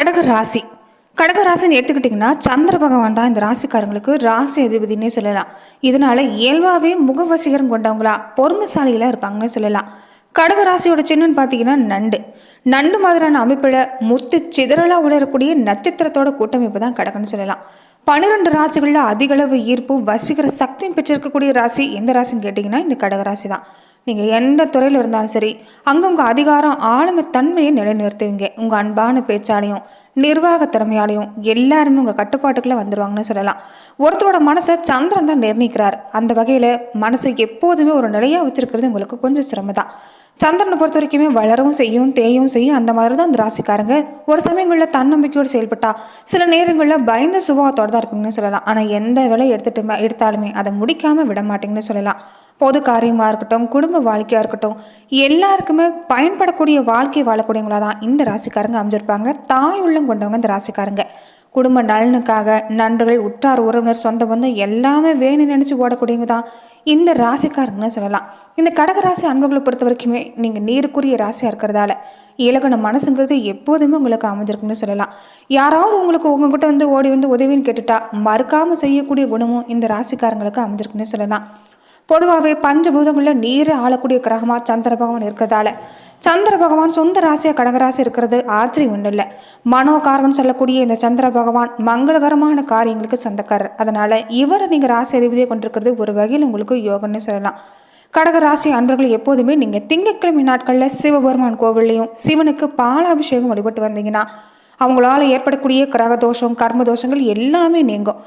கடக ராசி கடக ராசின்னு எடுத்துக்கிட்டிங்கன்னா சந்திர பகவான் தான் இந்த ராசிக்காரங்களுக்கு ராசி அதிபதினே சொல்லலாம். இதனால் இயல்பாகவே முகவசீகரம் கொண்டவங்களா பொறுமைசாலிகளாக இருப்பாங்கன்னு சொல்லலாம். கடக ராசியோட சின்னன்னு பார்த்தீங்கன்னா நண்டு. நண்டு மாதிரியான அமைப்பில் முத்து சிதறலாக உணரக்கூடிய நட்சத்திரத்தோட கூட்டமைப்பு தான் கடகன்னு சொல்லலாம். பன்னிரெண்டு ராசிகளில் அதிகளவு ஈர்ப்பு வசீகர சக்தியும் பெற்றிருக்கக்கூடிய ராசி எந்த ராசின்னு கேட்டிங்கன்னா இந்த கடக ராசி தான். நீங்கள் எந்த துறையில் இருந்தாலும் சரி அங்கே உங்கள் அதிகாரம் ஆளுமை தன்மையை நிலைநிறுத்துவீங்க. உங்கள் அன்பான பேச்சாலையும் நிர்வாக திறமையாலையும் எல்லாருமே உங்கள் கட்டுப்பாட்டுக்குள்ளே வந்துடுவாங்கன்னு சொல்லலாம். ஒருத்தரோட மனசை சந்திரன் தான் நிர்ணயிக்கிறார். அந்த வகையில் மனசை எப்போதுமே ஒரு நிலையாக வச்சுருக்கிறது உங்களுக்கு கொஞ்சம் சிரமம் தான் சந்திரனை பொறுத்த வரைக்குமே வளரவும் செய்யும் தேயும் செய்யும் அந்த மாதிரி தான் அந்த ராசிக்காரங்க. ஒரு சமயங்களில் தன்னம்பிக்கையோடு செயல்பட்டா சில நேரங்களில் பயந்த சுபாவத்தோடு தான் இருக்குங்கன்னு சொல்லலாம். ஆனால் எந்த வேலை எடுத்துட்டு எடுத்தாலுமே அதை முடிக்காமல் விட மாட்டீங்கன்னு சொல்லலாம். பொது காரியமாக இருக்கட்டும் குடும்ப வாழ்க்கையாக இருக்கட்டும் எல்லாருக்குமே பயன்படக்கூடிய வாழ்க்கை வாழக்கூடியவங்களா தான் இந்த ராசிக்காரங்க அமைஞ்சிருப்பாங்க. தாய் உள்ளம் கொண்டவங்க இந்த ராசிக்காரங்க. குடும்ப நலனுக்காக நண்பர்கள் உற்றார் உறவினர் சொந்த பந்தம் எல்லாமே வேணும் நினச்சி ஓடக்கூடியவங்க தான் இந்த ராசிக்காரங்கன்னு சொல்லலாம். இந்த கடகராசி அன்பர்களை பொறுத்த வரைக்குமே நீங்கள் நீருக்குரிய ராசியாக இருக்கிறதால இலகன மனசுங்கிறது எப்போதுமே உங்களுக்கு அமைஞ்சிருக்குன்னு சொல்லலாம். யாராவது உங்களுக்கு உங்ககிட்ட வந்து ஓடி வந்து உதவின்னு கேட்டுட்டா மறுக்காமல் செய்யக்கூடிய குணமும் இந்த ராசிக்காரங்களுக்கு அமைஞ்சிருக்குன்னு சொல்லலாம். பொதுவாகவே பஞ்சபூதங்களில் நீரை ஆளக்கூடிய கிரகமாக சந்திர பகவான் இருக்கிறதால. சந்திர பகவான் சொந்த ராசியாக கடகராசி இருக்கிறது ஆச்சரியம் ஒன்றும் இல்லை மனோகாரகன் சொல்லக்கூடிய இந்த சந்திர பகவான் மங்களகரமான காரியங்களுக்கு சொந்தக்காரர். அதனால் இவரை நீங்கள் ராசி அதிபதியை கொண்டிருக்கிறது ஒரு வகையில் உங்களுக்கு யோகம்னு சொல்லலாம். கடக ராசி அன்பர்கள் எப்போதுமே நீங்கள் திங்கட்கிழமை நாட்களில் சிவபெருமான் கோவில்லையும் சிவனுக்கு பாலாபிஷேகம் வழிபட்டு வந்தீங்கன்னா அவங்களால ஏற்படக்கூடிய கிரக தோஷம் கர்ம தோஷங்கள் எல்லாமே நீங்கும்.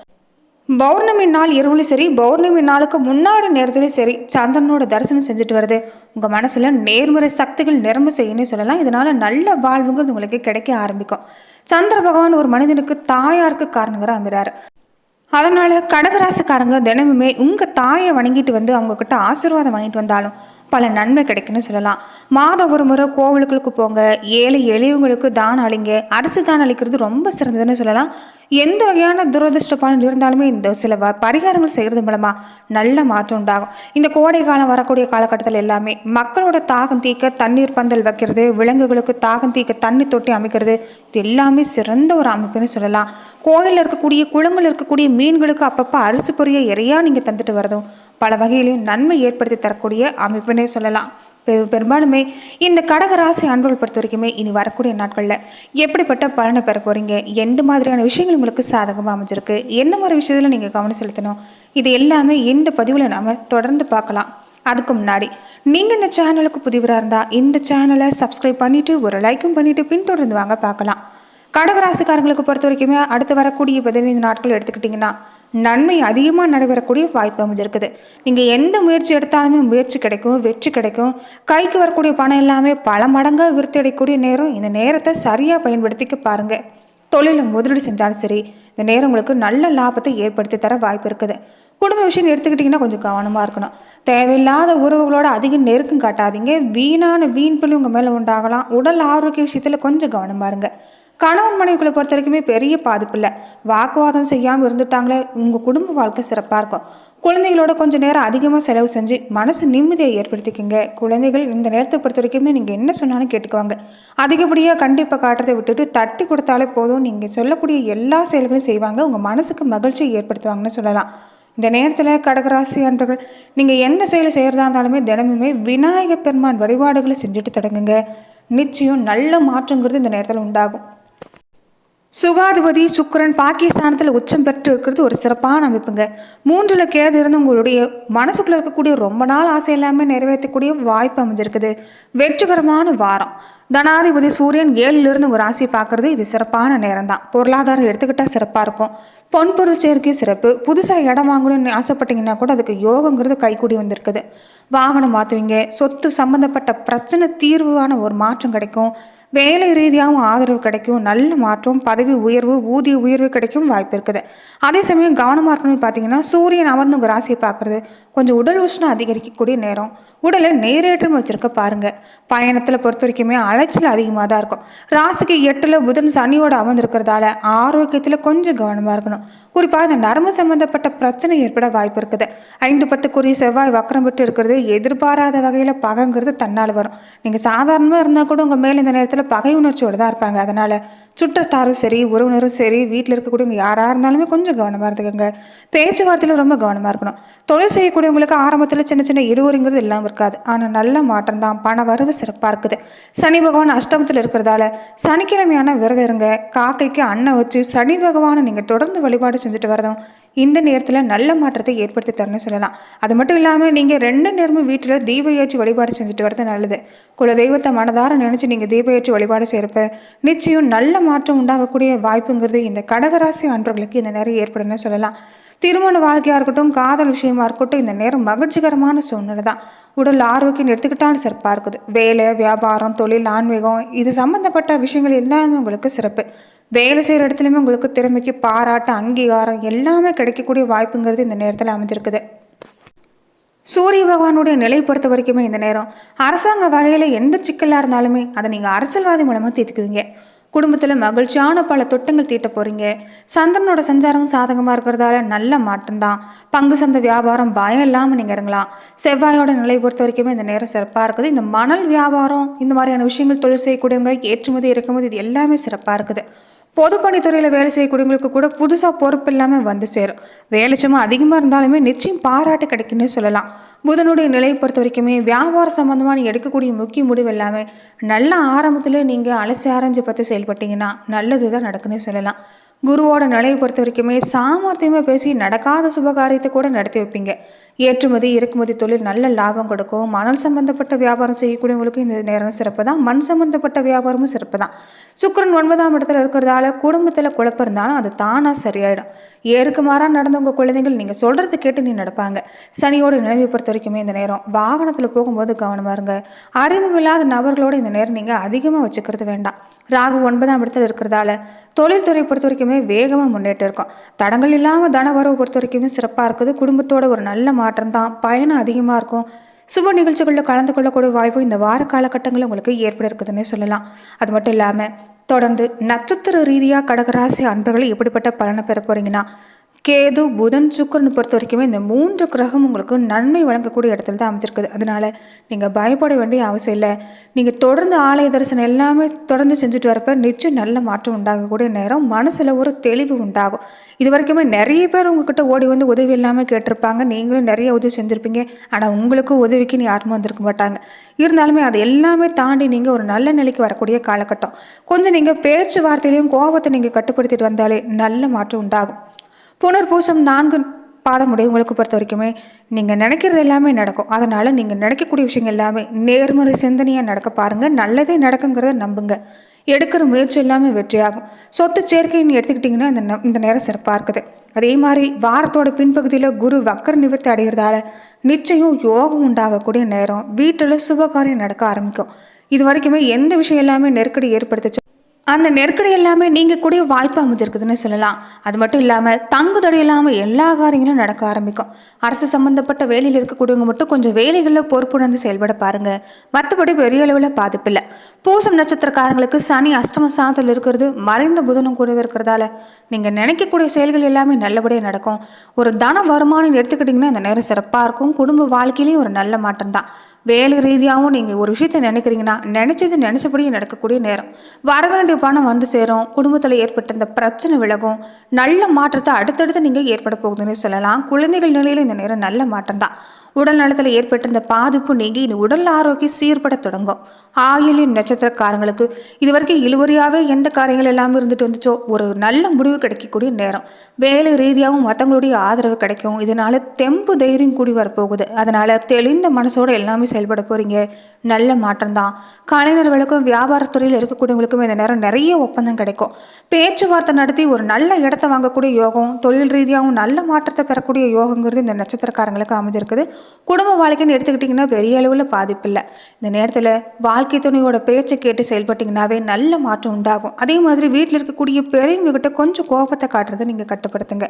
பௌர்ணமி நாள் இரவுலையும் சரி பௌர்ணமி நாளுக்கு முன்னாடி நேரத்துலையும் சரி சந்திரனோட தரிசனம் செஞ்சுட்டு வருது. உங்கள் மனசில் நேர்முறை சக்திகள் நிரம்ப செய்யணும்னு சொல்லலாம். இதனால் நல்ல வாழ்வுங்கிறது உங்களுக்கு கிடைக்க ஆரம்பிக்கும். சந்திர பகவான் ஒரு மனிதனுக்கு தாயாருக்கு காரணங்கிற அமைறாரு. அதனால் கடகராசிக்காரங்க தினமுமே உங்கள் தாயை வணங்கிட்டு வந்து அவங்கக்கிட்ட ஆசீர்வாதம் வாங்கிட்டு வந்தாலும் பல நன்மை கிடைக்குன்னு சொல்லலாம். மாதம் ஒரு முறை கோவிலுக்கு போங்க. ஏழை எளியவங்களுக்கு தானம் அளிங்க. அரிசி தானம் அளிக்கிறது ரொம்ப சிறந்ததுன்னு சொல்லலாம். எந்த வகையான துரதிருஷ்ட பலன் இருந்தாலுமே இந்த சில வ பரிகாரங்கள் செய்கிறது மூலமாக நல்ல மாற்றம் உண்டாகும். இந்த கோடை காலம் வரக்கூடிய காலகட்டத்தில் எல்லாமே மக்களோட தாகம் தீக்க தண்ணீர் பந்தல் வைக்கிறது விலங்குகளுக்கு தாகம் தீக்க தண்ணி தொட்டி அமைக்கிறது இது எல்லாமே சிறந்த ஒரு அமைப்புன்னு சொல்லலாம். கோயிலில் இருக்கக்கூடிய குளங்கள் இருக்கக்கூடிய மீன்களுக்கு அப்பப்போ அரிசி பொரிய இறையா நீங்கள் தந்துட்டு வரதும் பல வகையிலையும் நன்மை ஏற்படுத்தி தரக்கூடிய அமைப்புனே சொல்லலாம். பெரு பெரும்பாலுமே இந்த கடகராசி அன்புகள் பொறுத்த வரைக்குமே இனி வரக்கூடிய நாட்களில் எப்படிப்பட்ட பலனை பெற போகிறீங்க எந்த மாதிரியான விஷயங்கள் உங்களுக்கு சாதகமாக அமைஞ்சிருக்கு? எந்த மாதிரி விஷயத்தில் நீங்கள் கவனம் செலுத்தணும்? இது எல்லாமே இந்த பதிவில் நாம் தொடர்ந்து பார்க்கலாம். அதுக்கு முன்னாடி நீங்கள் இந்த சேனலுக்கு புதிவராக இருந்தால் இந்த சேனலை சப்ஸ்கிரைப் பண்ணிவிட்டு ஒரு லைக்கும் பண்ணிவிட்டு பின்தொடர்ந்து வாங்க பார்க்கலாம். கடகராசிக்காரங்களுக்கு பொறுத்த வரைக்குமே அடுத்து வரக்கூடிய பதினைந்து நாட்கள் எடுத்துக்கிட்டிங்கன்னா நன்மை அதிகமாக நடைபெறக்கூடிய வாய்ப்பு அமைஞ்சிருக்குது. நீங்கள் எந்த முயற்சி எடுத்தாலுமே முயற்சி கிடைக்கும் வெற்றி கிடைக்கும். கைக்கு வரக்கூடிய பணம் எல்லாமே பல மடங்காக விருத்தி அடையக்கூடிய நேரம். இந்த நேரத்தை சரியாக பயன்படுத்திக்க பாருங்கள் தொழிலில் முதலீடு செஞ்சாலும் சரி இந்த நேரம் உங்களுக்கு நல்ல லாபத்தை ஏற்படுத்தி தர வாய்ப்பு இருக்குது. குடும்ப விஷயம் எடுத்துக்கிட்டிங்கன்னா கொஞ்சம் கவனமாக இருக்கணும். தேவையில்லாத உறவுகளோட அதிக நெருக்கம் காட்டாதீங்க. வீணான வீண் பள்ளி உங்கள் மேலே உண்டாகலாம். உடல் ஆரோக்கிய விஷயத்தில் கொஞ்சம் கவனமாக இருங்க. கணவன் மனைவிகளை பொறுத்த வரைக்குமே பெரிய பாதிப்பு இல்லை. வாக்குவாதம் செய்யாமல் இருந்துட்டாங்களே உங்கள் குடும்ப வாழ்க்கை சிறப்பாக இருக்கும். குழந்தைகளோட கொஞ்சம் நேரம் அதிகமாக செலவு செஞ்சு மனசு நிம்மதியை ஏற்படுத்திக்கோங்க. குழந்தைகள் இந்த நேரத்தை பொறுத்த வரைக்குமே நீங்கள் என்ன சொன்னாலும் கேட்டுக்குவாங்க. அதிகப்படியாக கண்டிப்பாக காட்டுறதை விட்டுட்டு தட்டி கொடுத்தாலே போதும். நீங்கள் சொல்லக்கூடிய எல்லா செயல்களையும் செய்வாங்க. உங்கள் மனசுக்கு மகிழ்ச்சியை ஏற்படுத்துவாங்கன்னு சொல்லலாம். இந்த நேரத்தில் கடகராசி அன்றர்கள் நீங்கள் எந்த செயலை செய்கிறதா இருந்தாலுமே தினமுமே விநாயகப் பெருமான் வழிபாடுகளை செஞ்சுட்டு தொடங்குங்க. நிச்சயம் நல்ல மாற்றங்கிறது இந்த நேரத்தில் உண்டாகும். சுகாதிபதி சுக்கரன் பாகிஸ்தானத்தில் உச்சம் பெற்று இருக்கிறது ஒரு சிறப்பான அமைப்புங்க. மூன்றில் கேது இருந்து உங்களுடைய மனசுக்குள்ள இருக்கக்கூடிய ரொம்ப நாள் ஆசை எல்லாமே நிறைவேற்றக்கூடிய வாய்ப்பு அமைஞ்சிருக்குது. வெற்றிகரமான வாரம். தனாதிபதி சூரியன் ஏழிலிருந்து ஒரு ராசியை பார்க்கறது இது சிறப்பான நேரம் தான் பொருளாதாரம் எடுத்துக்கிட்டால் சிறப்பாக இருக்கும். பொன்பொருள் சேர்க்கை சிறப்பு புதுசாக இடம் வாங்கணும்னு ஆசைப்பட்டீங்கன்னா கூட அதுக்கு யோகங்கிறது கைக்கூடி வந்திருக்குது. வாகனம் மாற்றுவீங்க சொத்து சம்மந்தப்பட்ட பிரச்சனை தீர்வான ஒரு மாற்றம் கிடைக்கும். வேலை ரீதியாகவும் ஆதரவு கிடைக்கும் நல்ல மாற்றம் பதவி உயர்வு ஊதிய உயர்வு கிடைக்கும் வாய்ப்பு இருக்குது. அதே சமயம் கவனமாக இருக்கணும்னு பார்த்தீங்கன்னா சூரியன் அமர்ந்து உங்கள் ராசியை பார்க்குறது கொஞ்சம் உடல் உஷ்ணம் அதிகரிக்கக்கூடிய நேரம். உடலை நேரேற்றம் வச்சுருக்க பாருங்கள் பயணத்தில் பொறுத்த வரைக்குமே அலைச்சல் அதிகமாக தான் இருக்கும். ராசிக்கு எட்டில் புதன் சனியோடு அமர்ந்திருக்கிறதால ஆரோக்கியத்தில் கொஞ்சம் கவனமாக இருக்கணும். குறிப்பாக இந்த நரம்பு சம்பந்தப்பட்ட பிரச்சனை ஏற்பட வாய்ப்பு இருக்குது. ஐந்து பத்துக்குரிய செவ்வாய் வக்கரம் விட்டு இருக்கிறது. எதிர்பாராத வகையில் பகைங்கிறது தன்னால் வரும். நீங்கள் சாதாரணமாக இருந்தால் கூட உங்கள் மேல் இந்த நேரத்தில் பகை உணர்ச்சியோடு தான் இருப்பாங்க. அதனால் சுற்றத்தாரும் சரி உறவினரும் சரி வீட்டில் இருக்கக்கூடியவங்க யாராக இருந்தாலுமே கொஞ்சம் கவனமாக இருந்துக்கோங்க. பேச்சுவார்த்தையில் ரொம்ப கவனமாக இருக்கணும். தொழில் செய்யக்கூடியவங்களுக்கு ஆரம்பத்தில் சின்ன சின்ன இடுவரிங்கிறது இல்லாமல் இருக்காது. ஆனால் நல்ல மாற்றம் தான் பண வரவு சிறப்பாக இருக்குது. சனி பகவான் அஷ்டமத்தில் இருக்கிறதால சனிக்கிழமையான விரதம் இருங்க. காக்கைக்கு அன்னை வச்சு சனி பகவானை நீங்கள் தொடர்ந்து வழிபாடு செஞ்சுட்டு வரதும் இந்த நேரத்தில் நல்ல மாற்றத்தை ஏற்படுத்தி தரணும்னு சொல்லலாம். அது மட்டும் இல்லாமல் நீங்கள் ரெண்டு நேரமும் வீட்டில் தீப ஏற்றி வழிபாடு செஞ்சுட்டு வரது நல்லது. குலதெய்வத்தை மனதாரம் மனதார நினச்சி நீங்கள் தீப ஏற்றி வழிபாடு செய்கிறப்ப நிச்சயம் நல்ல மாற்றம் உண்டாகக்கூடிய வாய்ப்புங்கிறது இந்த கடகராசி அன்பர்களுக்கு இந்த நேரம் ஏற்படும்னு சொல்லலாம். திருமண வாழ்க்கையாக இருக்கட்டும் காதல் விஷயமா இருக்கட்டும் இந்த நேரம் மகிழ்ச்சிகரமான சூழ்நிலை தான். உடல் ஆரோக்கியம் எடுத்துக்கிட்டாலும் சிறப்பாக இருக்குது. வேலை வியாபாரம் தொழில் ஆன்மீகம் இது சம்மந்தப்பட்ட விஷயங்கள் எல்லாமே உங்களுக்கு சிறப்பு. வேலை செய்கிற இடத்துலையுமே உங்களுக்கு திறமைக்கு பாராட்டு அங்கீகாரம் எல்லாமே கிடைக்கக்கூடிய வாய்ப்புங்கிறது இந்த நேரத்தில் அமைஞ்சிருக்குது. சூரிய பகவானுடைய நிலை பொறுத்த வரைக்குமே இந்த நேரம். அரசாங்க வகையில் எந்த சிக்கலாக இருந்தாலுமே அதை நீங்கள் அரசியல்வாதி மூலமாக தீர்த்துக்குவீங்க. குடும்பத்தில் மகிழ்ச்சியான பல தொட்டங்கள் தீட்ட போகிறீங்க சந்திரனோட சஞ்சாரம் சாதகமாக இருக்கிறதால நல்ல மாற்றம்தான் பங்கு சந்தை வியாபாரம் பயம் இல்லாமல் நீங்கள் இறங்கலாம். செவ்வாயோட நிலை பொறுத்த வரைக்குமே இந்த நேரம் சிறப்பாக இருக்குது. இந்த மணல் வியாபாரம் இந்த மாதிரியான விஷயங்கள் தொழில் செய்யக்கூடியவங்க ஏற்றுமதி இறக்குமதி இது எல்லாமே சிறப்பாக இருக்குது. பொதுப்பணித்துறையில் வேலை செய்யக்கூடியவங்களுக்கு கூட புதுசாக பொறுப்பு இல்லாமல் வந்து சேரும். வேலை சும்மா அதிகமாக இருந்தாலுமே நிச்சயம் பாராட்டு கிடைக்குன்னு சொல்லலாம். புதனுடைய நிலையை பொறுத்த வரைக்குமே வியாபார சம்மந்தமாக நீங்கள் எடுக்கக்கூடிய முக்கிய முடிவு எல்லாமே நல்ல ஆரம்பத்தில் நீங்கள் அலசி ஆராய்ஞ்சு பார்த்து செயல்பட்டீங்கன்னா நல்லது தான் நடக்குன்னு சொல்லலாம். குருவோட நிலையை பொறுத்த வரைக்குமே சாமர்த்தியமாக பேசி நடக்காத சுபகாரியத்தை கூட நடத்தி வைப்பீங்க. ஏற்றுமதி இறக்குமதி தொழில் நல்ல லாபம் கொடுக்கும். மணல் சம்பந்தப்பட்ட வியாபாரம் செய்யக்கூடியவங்களுக்கு இந்த நேரம் சிறப்பு தான் மண் சம்பந்தப்பட்ட வியாபாரமும் சிறப்பு தான் சுக்கரன் ஒன்பதாம் இடத்துல இருக்கிறதால குடும்பத்தில் குழப்பம் இருந்தாலும் அது தானாக சரியாயிடும். ஏருக்கு மாறாக நடந்த உங்கள் குழந்தைகள் நீங்கள் சொல்கிறது கேட்டு நீ நடப்பாங்க. சனியோட நிலைமை பொறுத்த வரைக்குமே இந்த நேரம் வாகனத்தில் போகும்போது கவனமாக இருங்க. அறிமுகம் இல்லாத நபர்களோட இந்த நேரம் நீங்கள் அதிகமாக வச்சுக்கிறது வேண்டாம். ராகு ஒன்பதாம் இடத்துல இருக்கிறதால தொழில்துறை பொறுத்த வரைக்குமே வேகமாக முன்னேற்றம் இருக்கும். தடங்கள் இல்லாமல் தன வரவு பொறுத்த வரைக்குமே சிறப்பாக இருக்குது. குடும்பத்தோட ஒரு நல்ல மாற்றம் தான் பயணம் அதிகமாக இருக்கும். சுப நிகழ்ச்சிகளில் கலந்து கொள்ளக்கூடிய வாய்ப்பு இந்த வார காலகட்டங்களில் உங்களுக்கு ஏற்பட இருக்குதுன்னே சொல்லலாம். அது மட்டும் இல்லாமல் தொடர்ந்து நட்சத்திர ரீதியாக கடகராசி அன்பர்கள் எப்படிப்பட்ட பலனை பெற போகிறீங்கன்னா கேது புதன் சுக்கரன் பொறுத்த வரைக்குமே இந்த மூன்று கிரகம் உங்களுக்கு நன்மை வழங்கக்கூடிய இடத்துல தான் அமைச்சிருக்குது அதனால் நீங்கள் பயப்பட வேண்டிய அவசியம் இல்லை. நீங்கள் தொடர்ந்து ஆலய தரிசனம் எல்லாமே தொடர்ந்து செஞ்சுட்டு வரப்ப நிச்சயம் நல்ல மாற்றம் உண்டாகக்கூடிய நேரம். மனசில் ஒரு தெளிவு உண்டாகும். இது வரைக்குமே நிறைய பேர் உங்ககிட்ட ஓடி வந்து உதவி இல்லாமல் கேட்டிருப்பாங்க. நீங்களும் நிறைய உதவி செஞ்சுருப்பீங்க. ஆனால் உங்களுக்கும் உதவிக்குன்னு யாருமே வந்திருக்க மாட்டாங்க. இருந்தாலுமே அது எல்லாமே தாண்டி நீங்கள் ஒரு நல்ல நிலைக்கு வரக்கூடிய காலகட்டம். கொஞ்சம் நீங்கள் பேச்சுவார்த்தையிலையும் கோபத்தை நீங்கள் கட்டுப்படுத்திட்டு வந்தாலே நல்ல மாற்றம் உண்டாகும். புனர்பூசம் நான்கு பாதம் உடையவங்களுக்கு பொறுத்த வரைக்குமே நீங்கள் நினைக்கிறது எல்லாமே நடக்கும். அதனால் நீங்கள் நினைக்கக்கூடிய விஷயங்கள் எல்லாமே நேர்மறை சிந்தனையாக நடக்க பாருங்கள் நல்லதே நடக்குங்கிறத நம்புங்க. எடுக்கிற முயற்சி எல்லாமே வெற்றியாகும். சொத்து சேர்க்கைன்னு எடுத்துக்கிட்டிங்கன்னா இந்த ந- இந்த நேரம் சிறப்பாக இருக்குது. அதே மாதிரி வாரத்தோட பின்பகுதியில் குரு வக்கர நிவர்த்தி அடைகிறதால நிச்சயம் யோகம் உண்டாகக்கூடிய நேரம் வீட்டில் சுபகாரியம் நடக்க ஆரம்பிக்கும். இது வரைக்குமே எந்த விஷயம் எல்லாமே நெருக்கடி ஏற்படுத்துச்சோ அந்த நெருக்கடி எல்லாமே நீங்கள் கூடிய வாய்ப்பு அமைஞ்சிருக்குதுன்னு சொல்லலாம். அது மட்டும் இல்லாமல் தங்குதடை இல்லாமல் எல்லா காரியங்களும் நடக்க ஆரம்பிக்கும். அரசு சம்மந்தப்பட்ட வேலையில் இருக்கக்கூடியவங்க மட்டும் கொஞ்சம் வேலைகளில் பொறுப்புணர்ந்து செயல்பட பாருங்க. மற்றபடி பெரிய அளவில் பாதிப்பு இல்லை பூசம் நட்சத்திரக்காரங்களுக்கு சனி அஷ்டம ஸ்தானத்தில் இருக்கிறது மறைந்த புதனும் கூட இருக்கிறதால நீங்கள் நினைக்கக்கூடிய செயல்கள் எல்லாமே நல்லபடியாக நடக்கும். ஒரு தன வருமானம் எடுத்துக்கிட்டிங்கன்னா இந்த நேரம் சிறப்பாக இருக்கும். குடும்ப வாழ்க்கையிலையும் ஒரு நல்ல மாற்றம் தான். வேலை ரீதியாகவும் நீங்கள் ஒரு விஷயத்தை நினைக்கிறீங்கன்னா நினச்சது நினச்சபடியே நடக்கக்கூடிய நேரம். வர வேண்டிய பணம் வந்து சேரும். குடும்பத்தில் ஏற்பட்ட இந்த பிரச்சனை விலகும். நல்ல மாற்றத்தை அடுத்தடுத்து நீங்கள் ஏற்பட போகுதுன்னு சொல்லலாம். குழந்தைகள் நிலையில் இந்த நேரம் நல்ல மாற்றம் தான். உடல் நலத்தில் ஏற்பட்டிருந்த பாதிப்பு நீங்கி இனி உடல் ஆரோக்கியம் சீர்பட தொடங்கும். ஆயிலின் நட்சத்திரக்காரங்களுக்கு இது வரைக்கும் இழுவறியாகவே எந்த காரியங்கள் எல்லாமே இருந்துட்டு வந்துச்சோ? ஒரு நல்ல முடிவு கிடைக்கக்கூடிய நேரம். வேலை ரீதியாகவும் மற்றவங்களுடைய ஆதரவு கிடைக்கும். இதனால தெம்பு தைரியம் கூடி வரப்போகுது. அதனால தெளிந்த மனசோடு எல்லாமே செயல்பட போறீங்க. நல்ல மாற்றம் தான். கலைஞர்களுக்கும் வியாபாரத்துறையில் இருக்கக்கூடியவங்களுக்கும் இந்த நேரம் நிறைய ஒப்பந்தம் கிடைக்கும். பேச்சுவார்த்தை நடத்தி ஒரு நல்ல இடத்த வாங்கக்கூடிய யோகம் தொழில் ரீதியாகவும் நல்ல மாற்றத்தை பெறக்கூடிய யோகங்கிறது இந்த நட்சத்திரக்காரங்களுக்கு அமைஞ்சிருக்குது. குடும்ப வாழ்க்கைன்னு எடுத்துக்கிட்டிங்கன்னா பெரிய அளவில் பாதிப்பு இல்லை. இந்த நேரத்தில் வாழ்க்கை துணையோட பேச்சை கேட்டு செயல்பட்டிங்கனாவே நல்ல மாற்றம் உண்டாகும். அதே மாதிரி வீட்டில் இருக்கக்கூடிய பெரியவங்ககிட்ட கொஞ்சம் கோபத்தை காட்டுறதை நீங்கள் கட்டுப்படுத்துங்க.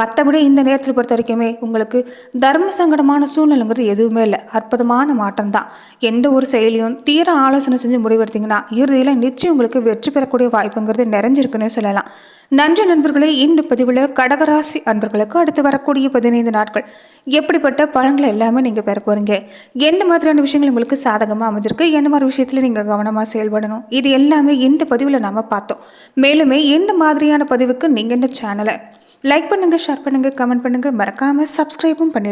மற்றபடி இந்த நேரத்தில் பொறுத்த வரைக்குமே உங்களுக்கு தர்ம சங்கடமான சூழ்நிலைங்கிறது எதுவுமே இல்லை. அற்புதமான மாற்றம் தான். எந்த ஒரு செயலியும் தீர ஆலோசனை செஞ்சு முடிவெடுத்தீங்கன்னா இறுதியில் நிச்சயம் உங்களுக்கு வெற்றி பெறக்கூடிய வாய்ப்புங்கிறது நிறைஞ்சிருக்குன்னே சொல்லலாம். நன்றி நண்பர்களே இந்த பதிவில் கடகராசி அன்பர்களுக்கு அடுத்து வரக்கூடிய பதினைந்து நாட்கள். எப்படிப்பட்ட பலன்களை எல்லாமே நீங்கள் பெற போகிறீங்க எந்த மாதிரியான விஷயங்கள் உங்களுக்கு சாதகமாக அமைஞ்சிருக்கு? எந்த மாதிரி விஷயத்தில் நீங்கள் கவனமாக செயல்படணும்? இது எல்லாமே இந்த பதிவில் நாம் பார்த்தோம். மேலுமே எந்த மாதிரியான பதிவுக்கு நீங்கள் இந்த சேனலை லைக் பண்ணுங்கள் ஷேர் பண்ணுங்கள் கமெண்ட் பண்ணுங்கள் மறக்காமல் சப்ஸ்கிரைபும் பண்ணிவிடுங்க